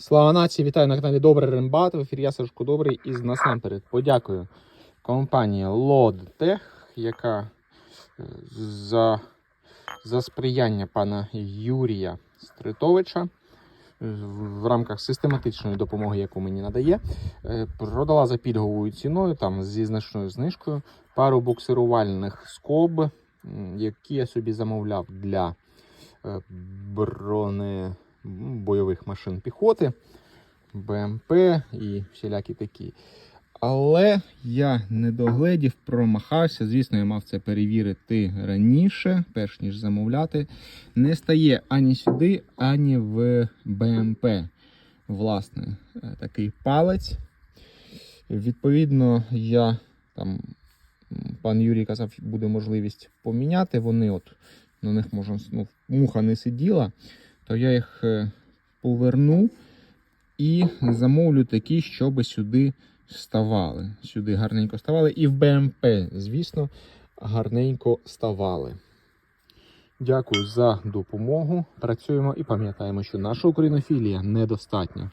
Слава нації, вітаю на каналі Добрий Рембат. В ефірі я Сашко Добрий і насамперед подякую компанії Lodtech, яка е, за, за сприяння пана Юрія Стритовича е, в рамках систематичної допомоги, яку мені надає, е, продала за пільговою ціною, там зі значною знижкою, пару буксирувальних скоб, які я собі замовляв для броне бойових машин піхоти, БМП і всілякі такі. Але я не догледів, промахався. Звісно, я мав це перевірити раніше, перш ніж замовляти. Не стає ані сюди, ані в БМП. Власне, е, такий палець. Відповідно, я там пан Юрій казав, буде можливість поміняти. Вони от на них можна ну, муха не сиділа, то я їх е, поверну і замовлю такі, щоб сюди ставали. Сюди гарненько ставали. І в БМП, звісно, гарненько ставали. Дякую за допомогу. Працюємо і пам'ятаємо, що наша українофілія недостатня.